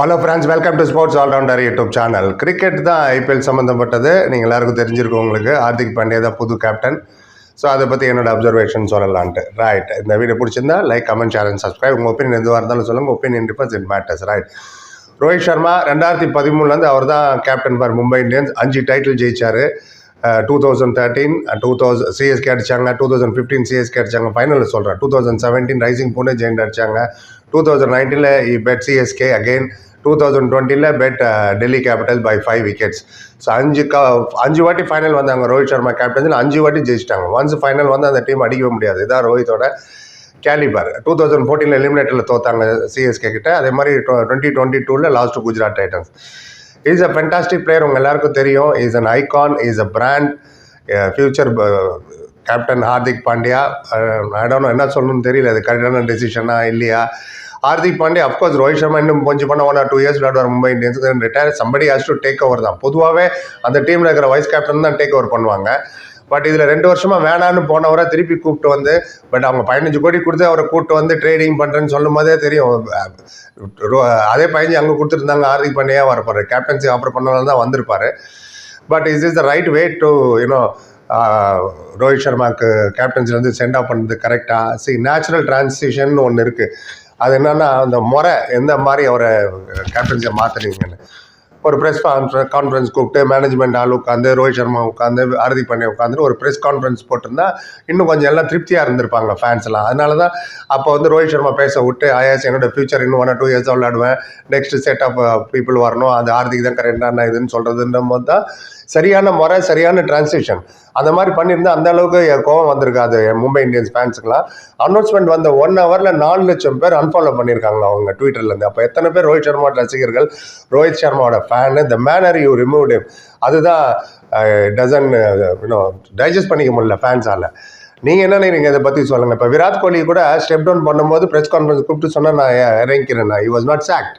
Hello friends welcome to sports allrounder YouTube channel cricket தான் IPL சம்மந்தப்பட்டது நீங்கள் எல்லாருக்கும் தெரிஞ்சிருக்கும் உங்களுக்கு. ஹார்திக் பாண்டியா தான் புது கேப்டன் ஸோ அதை பற்றி என்னோட அப்சர்வேஷன் சொல்லலான்ட்டு. ரைட் இந்த வீடியோ பிடிச்சிருந்தா like comment share and subscribe உங்கள் ஒப்பீனியன் எதுவாக இருந்தாலும் சொல்லுங்கள் opinion differs it matters right Rohit Sharma ரெண்டாயிரத்தி பதிமூணுலேருந்து அவர் தான் கேப்டன் ஃபார் மும்பை இந்தியன்ஸ் அஞ்சு title ஜெயிச்சார். Two thousand thirteen two thousand CSK அடித்தாங்க டூ தௌசண்ட் ஃபிஃப்டீன் சிஎஸ்கே அடிச்சாங்க. ஃபைனலில் சொல்கிறேன் two thousand seventeen rising Pune Jain அடிச்சாங்க. டூ தௌசண்ட் நைன்டீனில் இ beat CSK again two thousand டுவெண்ட்டியில் beat Delhi capital by five wickets so அஞ்சு க அஞ்சு வாட்டி ஃபைனல் வந்தாங்க ரோஹித் சர்மா கேப்டன் அஞ்சு வாட்டி ஜெயிச்சிட்டாங்க. ஒன்ஸ் ஃபைனல் வந்து அந்த டீம் அடிக்கவே முடியாது. இதான் ரோஹித்தோட கேலிபர் டூ தௌசண்ட் ஃபோர்டீனில் எலிமினேட்டரில் தோத்தாங்க சிஎஸ்கே கிட்ட. அதே மாதிரி டுவெண்ட்டி டுவெண்ட்டி டூவில் last Gujarat titans is a fantastic player உங்கள் எல்லாருக்கும் தெரியும். Is an icon is a brand future captain Hardik Pandya I don't என்ன சொல்லணும்னு தெரியல. அது கரெக்டான டெசிஷனா இல்லையா? ஹார்திக் பாண்டே அப்கோர்ஸ் ரோஹித் சர்மா இன்னும் கொஞ்சம் பண்ண ஒன் ஆர் டூ இயர்ஸ் விளையாடுவார் Mumbai Indians retire somebody has to take over தான். பொதுவாகவே அந்த டீமில் இருக்கிற வைஸ் கேப்டன் தான் டேக் ஓவர் பண்ணுவாங்க. பட் இதில் ரெண்டு வருஷமாக வேணான்னு போனவரை திருப்பி கூப்பிட்டு வந்து பட் அவங்க பதினஞ்சு கோடி கொடுத்து அவரை கூப்பிட்டு வந்து ட்ரேடிங் பண்ணுறேன்னு சொல்லும் போதே தெரியும். ரோ- அதே பதினஞ்சு அங்கே கொடுத்துருந்தாங்க ஹார்திக் பாண்டியா வரப்பார் கேப்டன்சி ஆஃபர் பண்ணனால தான் வந்திருப்பாரு. But is is the right way to you know Rohit சர்மாவுக்கு கேப்டன்சிலேருந்து சென்ட் ஆஃப் பண்ணுறது கரெக்டாக சி நேச்சுரல் டிரான்சிஷன் ஒன்று இருக்குது அது என்னன்னா அந்த முறை எந்த மாதிரி அவரை கேப்டன்ஸை மாற்றுறீங்கன்னு ஒரு ப்ரெஸ் கான்ஃபரன்ஸ் கூப்பிட்டு மேனேஜ்மெண்ட் ஆள் உட்காந்து ரோஹித் சர்மா உட்காந்து ஹார்திக் பாண்டியா உட்காந்து ஒரு ப்ரெஸ் கான்ஃபரன்ஸ் போட்டிருந்தா இன்னும் கொஞ்சம் எல்லாம் திருப்தியாக இருந்திருப்பாங்க ஃபேன்ஸ்லாம் அதனால தான் அப்போ வந்து ரோஹித் சர்மா பேச விட்டு ஐஎஸ் என்னோட ஃபியூச்சர் இன்னும் ஒன் டூ இயர்ஸ் விளையாடுவேன். நெக்ஸ்ட் செட் ஆஃப் பீப்புள் வரணும். அது ஹார்திக் தான் கரெக்டான இதுன்னு சொல்கிறதுன்ற போது தான் சரியான முறை சரியான டிரான்ஸ்லேஷன் அந்த மாதிரி பண்ணியிருந்தா அந்த அளவுக்கு என் கோவம் வந்திருக்காது மும்பை இந்தியன்ஸ் ஃபேன்ஸுக்குலாம் அனௌன்ஸ்மெண்ட் வந்த ஒன் ஹவரில் நாலு லட்சம் பேர் அன்ஃபாலோ பண்ணியிருக்காங்களா அவங்க ட்விட்டர்லேருந்து அப்போ எத்தனை பேர் ரோஹித் சர்மா ரசிகர்கள்? Rohit சர்மாவோட fan the manner you remove அதுதான் டசன் டைஜஸ்ட் பண்ணிக்க முடியல ஃபேன்ஸால் நீங்கள் என்ன நினைக்கிறீங்க? இதை பற்றி சொல்லுங்கள் இப்போ விராட் கோலி கூட ஸ்டெப் டவுன் பண்ணும்போது ப்ரெஸ் கான்ஃபரன்ஸ் கூப்பிட்டு சொன்னால் நான் இறங்கிக்கிறேன் நான். Was not sacked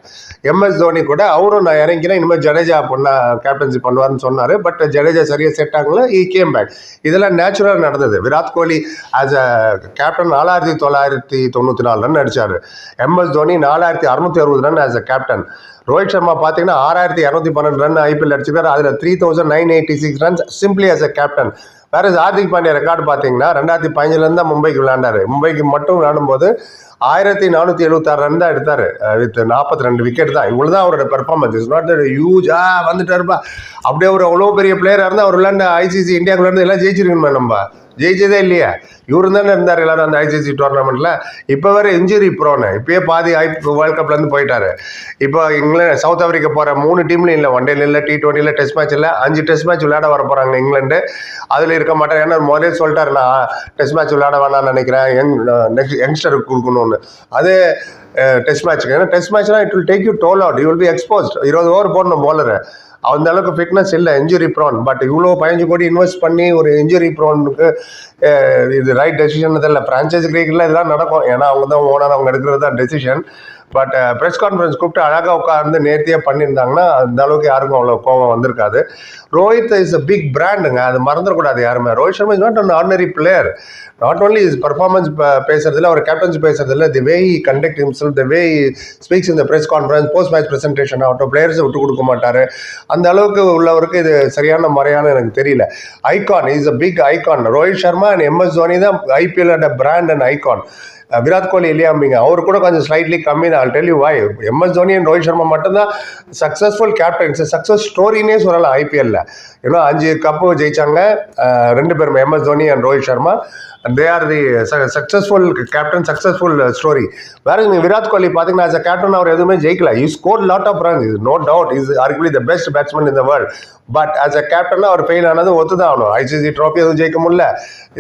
MS Dhoni கூட அவரும் நான் இறங்கிறேன் இனிமேல் ஜடேஜா பண்ண கேப்டன்சி பண்ணுவார்னு சொன்னார். பட் ஜடேஜா சரியாக செட் ஆகல ஈ கேம் பேக் இதெல்லாம் நேச்சுரலாக நடந்தது. Virat Kohli as a captain நாலாயிரத்தி தொள்ளாயிரத்தி தொண்ணூற்றி நாலு ரன் அடித்தார் எம்எஸ் தோனி நாலாயிரத்தி அறுநூத்தி அறுபது run as a captain Rohit Sharma பார்த்தீங்கன்னா ஆறாயிரத்தி இரநூத்தி பன்னெண்டு ரன் ஐபிஎல் அடிச்சிருக்காரு. அதில் three thousand nine eighty six runs simply as a captain வேற ஹார்திக் பாண்டியா ரெக்கார்டு பார்த்தீங்கன்னா ரெண்டாயிரத்தி பதினஞ்சுலேருந்து தான் மும்பைக்கு விளையாண்டாரு. மும்பைக்கு மட்டும் விளையாடும்போது ஆயிரத்தி நானூற்றி எழுபத்தாறு ரன் தான் எடுத்தார். வித் நாற்பத்தி ரெண்டு விக்கெட் தான். இவ்வளோ தான் அவரோட பெர்ஃபார்மன்ஸ் இஸ் நாட் யூஜா வந்துட்டாருப்பா. அப்படியே ஒரு அவ்வளோ பெரிய பிளேயராக இருந்தால் அவர் விளையாண்ட ஐசிசி இந்தியாவுக்கு எல்லாம் ஜெயிச்சிருக்கணுமே நம்ம. ஜெயிச்சதே இல்லையா. இவர் தானே இருந்தார் எல்லாரும் அந்த ஐசிசி டோர்னமெண்ட்டில் இப்போ வேறு இன்ஜுரி ப்ரோனு இப்பயே பாதி ஐ வேர்ல்ட் கப்லேருந்து போயிட்டாரு. இப்போ இங்கிலாந்து சவுத் ஆப்பிரிக்கா போகிற மூணு டீம்லையும் இல்லை. ஒன் டேல இல்லை டி டுவெண்ட்டியில் டெஸ்ட் மேட்ச் இல்லை. அஞ்சு டெஸ்ட் மேட்ச் விளையாட வர போகிறாங்க இங்கிலாந்து. அதில் இருக்க மாட்டேன் ஏன்னா முதலே சொல்லிட்டாரு நான் டெஸ்ட் மேட்ச் விளையாட வேணாம்னு நினைக்கிறேன். யங் நெக்ஸ்ட் யங்ஸ்டருக்கு ஒன்று அதே டெஸ்ட் மேட்ச்சுக்கு ஏன்னா டெஸ்ட் மேட்ச்னா it will take you toll out you will be exposed இருபது ஓவர் போடணும் bowler அந்த அளவுக்கு ஃபிட்னஸ் இல்லை இன்ஜுரி ப்ரோன் பட் இவ்வளோ பதினஞ்சு கோடி இன்வெஸ்ட் பண்ணி ஒரு இன்ஜுரி ப்ரோனுக்கு இது ரைட் டெசிஷன் தெரியல. ஃப்ரான்ச்சைஸ் கிரிக்கெட்டில் இதெல்லாம் நடக்கும். ஏன்னா அவங்க தான் ஓனர் அவங்க எடுக்கிறது தான் டெசிஷன் பட் ப்ரெஸ் கான்ஃபரன்ஸ் கூப்பிட்டு அழகாக உட்காந்து நேர்த்தியாக பண்ணியிருந்தாங்கன்னா அந்த அளவுக்கு யாருக்கும் அவ்வளோ கோவம் வந்திருக்காது. ரோஹித் இஸ் அ பிக் பிராண்டுங்க அது மறந்துடக்கூடாது யாருமே. Rohit Sharma is not an ordinary player not only is performance பேசுறதுல அவர் கேப்டன்ஸ் பேசுறதுல the way he conduct himself the way speaks இந்த press conference post match presentation ஆகட்டும் பிளேயர்ஸை விட்டு கொடுக்க மாட்டார். அந்த அளவுக்கு உள்ளவருக்கு இது சரியான முறையான எனக்கு தெரியல. Icon is a big icon Rohit Sharma and MS Dhoni தான் IPL and brand and icon Virat Kohli இல்லையாம்பிங்க அவர் கூட கொஞ்சம் ஸ்லைட்லி கம்மி தான். Tell you why MS Dhoni and Rohit Sharma மட்டும்தான் சக்ஸஸ்ஃபுல் கேப்டன்ஸ் சக்ஸஸ் ஸ்டோரினே சொல்லலாம் ஐபிஎல்ல ஏன்னா அஞ்சு கப்பு ஜெயிச்சாங்க. ரெண்டு பேரும் MS Dhoni and Rohit Sharma. They are the successful captain successful story வேற நீங்கள் விராட் கோலி பார்த்தீங்கன்னா அஸ் அ கேப்டன் அவர் எதுவுமே ஜெயிக்கல. You score lot of runs is no doubt is arguably the best batsman in the world but as a captain our fail ஆனது ஒத்துதான் ஆகணும். ICC trophy எதுவும் ஜெயிக்க முடியல.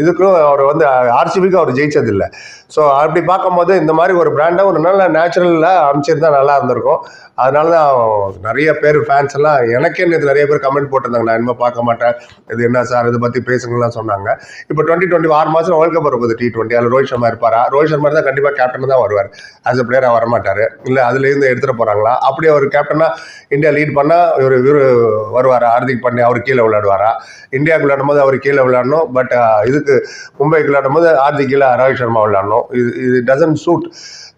இதுக்கும் அவர் வந்து ஆர்சிபிக்கு அவர் ஜெயிச்சதில்லை. ஸோ அப்படி பார்க்கும்போது இந்த மாதிரி ஒரு பிராண்டை ஒரு நல்ல நேச்சுரலில் அமைச்சிருந்தா நல்லா இருந்திருக்கும். அதனால தான் நிறைய பேர் ஃபேன்ஸ் எல்லாம் எனக்கே நேற்று நிறைய பேர் கமெண்ட் போட்டிருந்தாங்க. நான் இனிமேல் பார்க்க மாட்டேன். இது என்ன சார்? இதை பற்றி பேசுங்கலாம் சொன்னாங்க. இப்போ டுவெண்ட்டி டுவெண்ட்டி ஆறு மாதம் வேர்ல்ட் கப் வரும்போது டி டுவெண்ட்டி அதில் ரோஹித் சர்மா இருப்பாரா? ரோஹித் சர்மா தான் கண்டிப்பாக கேப்டன் தான் வருவார். ஆஸ் அ பிளேயராக வரமாட்டார். இல்லை அதுலேருந்து எடுத்துகிட்டு போகிறாங்களா அப்படி அவர் கேப்டனாக இந்தியா லீட் பண்ணால் இவர் இவர் வருவாரா? ஹார்திக் பாண்டியா அவர் கீழே விளையாடுவாரா? இந்தியாவுக்கு விளையாடும் போது அவர் கீழே விளையாடணும். பட் இதுக்கு மும்பைக்கு விளையாடும் போது ஹார்திக் கீழே ரோஹித் சர்மா விளையாடணும். இது இது டசன்ட் சூட்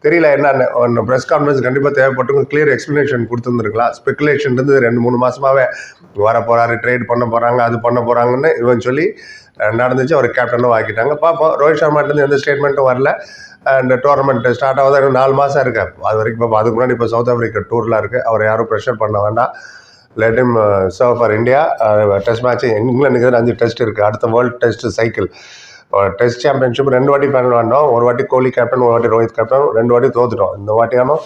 தெரியல என்னென்ன. ப்ரெஸ் கான்ஃபரன்ஸ் கண்டிப்பாக தேவைப்பட்டு கிளியர் எக்ஸ்ப்ளனேஷன் கொடுத்துருந்துருக்கலாம். ஸ்பெகுலேஷன் இருந்து ரெண்டு மூணு மாதமாகவே வர போகிறாரு ட்ரேட் பண்ண போகிறாங்க அது பண்ண போகிறாங்கன்னு இவன் சொல்லி நடந்துச்சு. அவர் கேப்டனும் ஆக்கிட்டாங்க பார்ப்போம். ரோஹித் சர்மாட்டேருந்து எந்த ஸ்டேட்மெண்ட்டும் வரல. அண்ட் டோர்னமெண்ட் ஸ்டார்ட் ஆகுது. இன்னும் நாலு மாதம் இருக்கு. அது வரைக்கும் இப்போ அதுக்கு முன்னாடி இப்போ சவுத் ஆஃப்ரிக்கா டூரில் இருக்குது அவர் யாரும் ப்ரெஷர் பண்ண வேண்டாம். Let him serve for India test match இங்கிலாந்துக்கு அஞ்சு டெஸ்ட் இருக்குது அடுத்த world test cycle test championship ரெண்டு வாட்டி பேனல் ஆடினோம் ஒரு வாட்டி கோலி கேப்டன் ஒரு வாட்டி ரோஹித் கேப்டன் ரெண்டு வாட்டி தோத்துட்டோம். இந்த வாட்டியானோ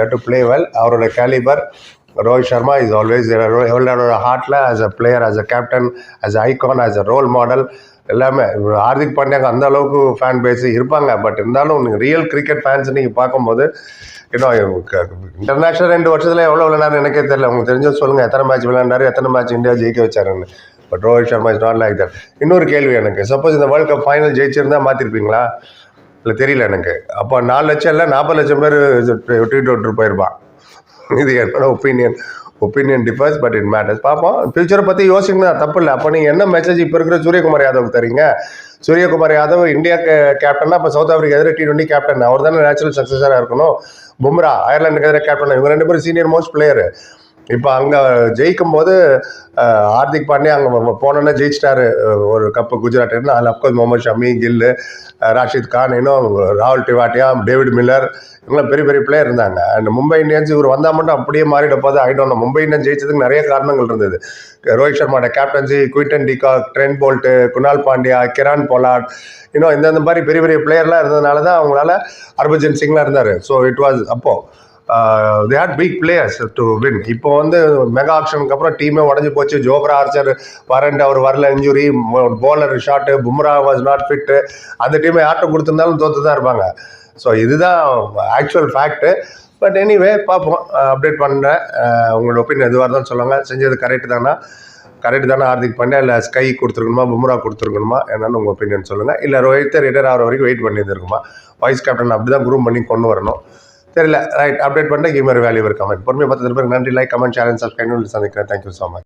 ஏர் டு ப்ளே வெல் அவரோட calibre Rohit Sharma is always எவ்வளோட ஹார்ட்டில் as a player as a captain as a icon as a role model எல்லாமே. ஹார்திக் பாண்டியாக்கு அந்த அளவுக்கு ஃபேன் பேஸ் இருப்பாங்க. பட் இருந்தாலும் நீங்கள் ரியல் கிரிக்கெட் ஃபேன்ஸ் நீங்கள் பார்க்கும்போது இன்னும் இன்டர்நேஷனல் ரெண்டு வருஷத்தில் எவ்வளோ விளையாடாரு எனக்கே தெரியல. உங்களுக்கு தெரிஞ்சது சொல்லுங்கள் எத்தனை மேட்ச் விளையாண்டாரு எத்தனை மேட்ச் இந்தியா ஜெயிக்க வச்சாருன்னு. But Rohit Sharma is not like that இன்னொரு கேள்வி எனக்கு. சப்போஸ் இந்த வேர்ல்ட் கப் ஃபைனல் ஜெயிச்சிருந்தா மாற்றிருப்பீங்களா இல்லை தெரியல எனக்கு. அப்போ நாலு லட்சம் இல்லை நாற்பது லட்சம் பேர் ட்வீட் விட்டு போயிருப்பான். இது என்னோட opinion opinion differs but it matters பார்ப்போம் ஃபியூச்சரை பற்றி யோசிக்கணும் தப்பு இல்லை. அப்போ நீங்கள் என்ன மெசேஜ் இப்போ இருக்கிற சூரியகுமார் யாதவ் தரீங்க? சூரியகுமார் யாதவ் இந்தியா கேப்டனா இப்போ சவுத் ஆஃப்ரிக்கா எதிர டி டுவெண்ட்டி கேப்டன் அவர் தானே நேச்சுரல் சக்ஸஸராக இருக்கணும். பும்ரா அயர்லாண்டுக்கு எதிராக கேப்டன் இவங்க ரெண்டு பேரும் சீனியர் மோஸ்ட் பிளேயர் இப்போ அங்கே ஜெயிக்கும் போது ஹார்திக் பாண்டியா அங்கே போனோன்னே ஜெயிச்சிட்டாரு. ஒரு கப்பு குஜராத் அதில் அப்கோஸ் முகமது ஷமி கில்லு ராஷித் கான் இன்னும் ராகுல் டிவாட்டியா டேவிட் மில்லர் இவங்களாம் பெரிய பெரிய பிளேயர் இருந்தாங்க. அண்ட் மும்பை இந்தியன்ஸ் இவர் வந்தால் மட்டும் அப்படியே மாறிட போது ஆயிடும் மும்பை இந்தியன்ஸ் ஜெயிச்சதுக்கு நிறைய காரணங்கள் இருந்தது. Rohit சர்மாட captaincy Quinton de Kock Trent Boult Krunal Pandya Kieron Pollard இன்னும் இந்தந்த மாதிரி பெரிய பெரிய பிளேயர்லாம் இருந்ததுனால தான் அவங்களால ஹர்பஜன் சிங்லாம் இருந்தார். ஸோ இட் வாஸ் அப்போது they had big players to win இப்போ வந்து மெகா ஆப்ஷனுக்கு அப்புறம் டீமே உடஞ்சி போச்சு. ஜோப்ரா ஆர்ச்சர் வரண்ட் அவர் வரல injury bowler short Bumrah was not fit அந்த டீமை யார்கிட்ட கொடுத்துருந்தாலும் தோத்து தான் இருப்பாங்க. ஸோ இதுதான் ஆக்சுவல் ஃபேக்ட்டு பட் எனிவே பார்ப்போம். அப்டேட் பண்ணுறேன் உங்களோட ஒப்பீனியன் எதுவாக இருந்தாலும் சொல்லுங்கள் செஞ்சது கரெக்டு தானா? கரெக்டு தானே ஹார்திக் பாண்டியா இல்லை ஸ்கை கொடுத்துருக்கணுமா? பும்ரா கொடுத்துருக்கணுமா? என்னன்னு உங்கள் ஒப்பீனியன் சொல்லுங்கள் இல்லை ரோஹித் ரிட்டையர் ஆகிற வரைக்கும் வெயிட் பண்ணியிருந்துருக்குமா? வைஸ் கேப்டன் அப்படி தான் குரூப் பண்ணி கொண்டு வரணும். தெரியல. ரைட் அப்டேட் பண்ணிட்டு கிவ் வேல்யூ கமெண்ட் பொறுமையை பார்த்து நன்றி like comment share and subscribe சந்திக்கிறேன். Thank you so much